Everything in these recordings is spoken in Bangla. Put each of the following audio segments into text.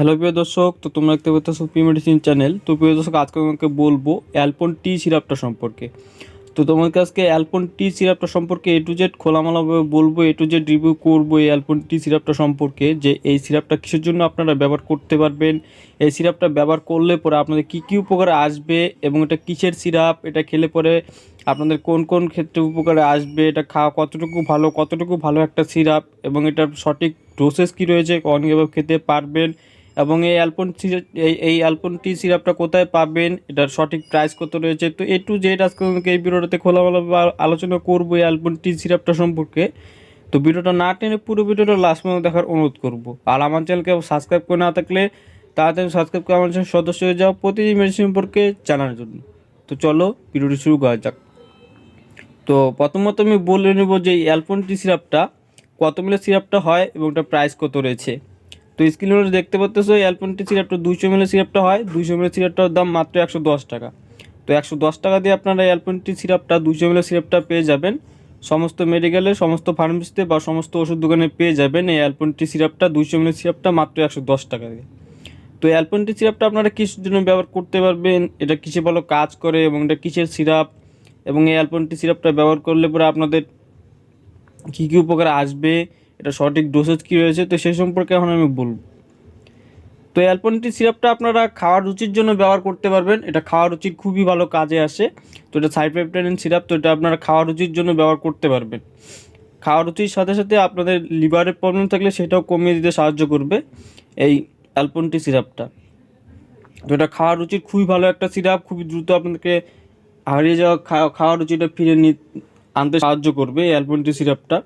হ্যালো প্রিয় দর্শক, তো তোমরা দেখতে পাচ্ছ সুপি মেডিসিন চ্যানেল। তো প্রিয় দর্শক, আজকে তোমাকে বলব অ্যালপন টি সিরাপটা সম্পর্কে। তো তোমাকে আজকে অ্যালপন টি সিরাপটা সম্পর্কে এ টু জেড খোলামেলাভাবে বলব এ টু জেড রিভিউ করব এই অ্যালপন টি সিরাপটা সম্পর্কে, যে এই সিরাপটা কিসের জন্য আপনারা ব্যবহার করতে পারবেন, এই সিরাপটা ব্যবহার করলে পরে আপনাদের কী কী উপকারে আসবে এবং এটা কিসের সিরাপ, এটা খেলে পরে আপনাদের কোন কোন ক্ষেত্রে উপকারে আসবে, এটা খাওয়া কতটুকু ভালো কতটুকু ভালো একটা সিরাপ এবং এটার সঠিক ডোসেস কী রয়েছে অনেকভাবে খেতে পারবেন এবং এই অ্যালপন এই অ্যালপন টি সিরাপটা কোথায় পাবেন? এটার সঠিক প্রাইস কত রয়েছে? তো এ টু জেড আজকে এই ভিডিওটাতে খোলামেলাভাবে আলোচনা করব এই অ্যালপন টি সিরাপটা সম্পর্কে। তো ভিডিওটা না টেনে পুরো ভিডিওটা লাস্ট পর্যন্ত দেখার অনুরোধ করব। আর আমার চ্যানেলকে সাবস্ক্রাইব করে না থাকলে তাড়াতাড়ি সাবস্ক্রাইব করে আমার চ্যানেল সদস্য হয়ে যাও প্রতিদিন মেডিসিন সম্পর্কে জানার জন্য। তো চলো ভিডিওটি শুরু করা যাক। তো প্রথমত আমি বলে নেব যে এই অ্যালপন টি সিরাপটা কত মিলে সিরাপটা হয় এবং ওটার প্রাইস কত রয়েছে। তো স্ক্রিনে দেখতে পাচ্ছ এই অ্যালপন টি সিরাপটা দুইশো মিলে সিরাপটা হয়, দুইশো মিলে সিরাপটার দাম মাত্র একশো দশ টাকা। তো একশো দশ টাকা দিয়ে আপনারা এই অ্যালপন টি সিরাপটা দুইশো মিলে সিরাপটা পেয়ে যাবেন। সমস্ত মেডিকেলে, সমস্ত ফার্মেসিতে বা সমস্ত ওষুধ দোকানে পেয়ে যাবেন এই অ্যালপন টি সিরাপটা দুইশো মিলে সিরাপটা মাত্র একশো দশ টাকা দিয়ে। তো অ্যালপন টি সিরাপটা আপনারা কিসের জন্য ব্যবহার করতে পারবেন, এটা কিসে ভালো কাজ করে এবং এটা কিসের সিরাপ এবং এই অ্যালপন টি সিরাপটা ব্যবহার করলে পরে আপনাদের কী কী উপকার আসবে? এটা সঠিক ডোসেজ কী রয়েছে, তো সেই সম্পর্কে এখন আমি বলব। তো এই অ্যালপন টি সিরাপটা আপনারা খাওয়ার রুচির জন্য ব্যবহার করতে পারবেন। এটা খাওয়ার রুচির খুবই ভালো কাজে আসে। তো এটা সাইপ্রেপটাইন সিরাপ তো এটা আপনারা খাওয়ার রুচির জন্য ব্যবহার করতে পারবেন। খাওয়ার রুচির সাথে সাথে আপনাদের লিভারের প্রবলেম থাকলে সেটাও কমিয়ে দিতে সাহায্য করবে এই অ্যালপনটি সিরাপটা তো এটা খাওয়ার রুচির খুবই ভালো একটা সিরাপ খুবই দ্রুত আপনাদেরকে হারিয়ে যাওয়া খাওয়া, খাওয়ার রুচিটা ফিরে আনতে সাহায্য করবে এই অ্যালপনটি সিরাপটা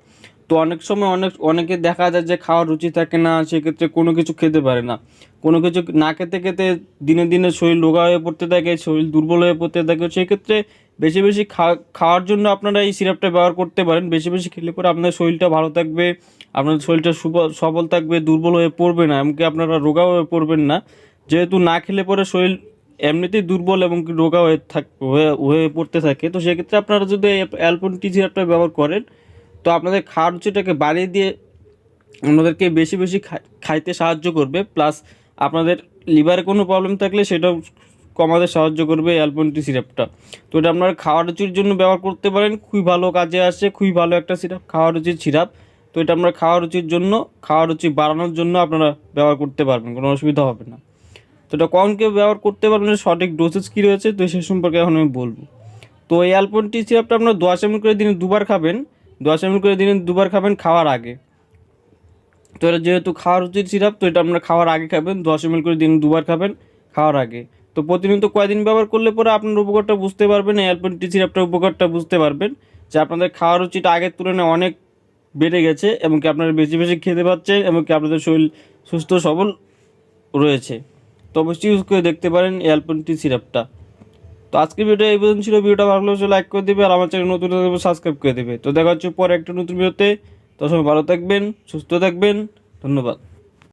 তো অনেক সময় অনেক, অনেকে দেখা যায় যে খাওয়ার রুচি থাকে না, সেক্ষেত্রে কোনো কিছু খেতে পারে না। কোনো কিছু না খেতে খেতে দিনে দিনে শরীর রোগা হয়ে পড়তে থাকে, শরীর দুর্বল হয়ে পড়তে থাকে। সেক্ষেত্রে বেশি বেশি খা- খাওয়ার জন্য আপনারা এই সিরাপটা ব্যবহার করতে পারেন। বেশি বেশি খেলে পরে আপনার শরীরটা ভালো থাকবে আপনার শরীরটা সুবল থাকবে, দুর্বল হয়ে পড়বে না, এমনকি আপনারা রোগা হয়ে পড়বেন না। যেহেতু না খেলে পরে শরীর এমনিতেই দুর্বল এবং রোগা হয়ে থাক, হয়ে পড়তে থাকে, তো সেক্ষেত্রে আপনারা যদি অ্যালপন টি সিরাপটা ব্যবহার করেন তো আপনাদের খাওয়ার রুচিটাকে বাড়িয়ে দিয়ে আপনাদেরকে বেশি বেশি খাই- খাইতে সাহায্য করবে প্লাস আপনাদের লিভারে কোনো প্রবলেম থাকলে সেটাও কমাতে সাহায্য করবে অ্যালপন টি সিরাপটা তো এটা আপনারা খাওয়ার রুচির জন্য ব্যবহার করতে পারেন, খুবই ভালো কাজে আসে, খুবই ভালো একটা সিরাপ খাওয়ার রুচির সিরাপ তো এটা আপনারা খাওয়ার রুচির জন্য, খাওয়ার রুচি বাড়ানোর জন্য আপনারা ব্যবহার করতে পারবেন, কোনো অসুবিধা হবে না। তো এটা কখন কমকে ব্যবহার করতে পারবেন সঠিক ডোসেজ কী রয়েছে, তো সে সম্পর্কে এখন আমি বলব। তো এই অ্যালপন টি সিরাপটা আপনারা দশ এমএল করে দিনে দুবার খাবেন দশ এমএল করে দিনে দুবার খাবেন খাওয়ার আগে। তো এটা যেহেতু খাওয়ার উচিত সিরাপ, তো এটা আপনারা খাওয়ার আগে খাবেন, দশ এমএল করে দিন দুবার খাবেন খাওয়ার আগে। তো প্রতিনিয়ত কয়দিন ব্যবহার করলে পরে আপনার উপকারটা বুঝতে পারবেন, এই অ্যালপন টি সিরাপটার উপকারটা বুঝতে পারবেন, যে আপনাদের খাওয়ার রুচিটা আগের তুলনায় অনেক বেড়ে গেছে এবং কি আপনারা বেশি বেশি খেতে পাচ্ছেন এবং কি আপনাদের শরীর সুস্থ সবল রয়েছে। তো অবশ্যই ইউজ করে দেখতে পারেন এই অ্যালপন টি সিরাপটা। তো আজকের ভিডিও এই পর্যন্ত ছিল। ভিডিওটা ভালো লাগলে লাইক করে দেবে আর আমার চ্যানেল নতুন সাবস্ক্রাইব করে দেবে। তো দেখা হচ্ছে পরে একটা নতুন ভিডিওতে তো। সবাই ভালো থাকবেন, সুস্থ থাকবেন। ধন্যবাদ।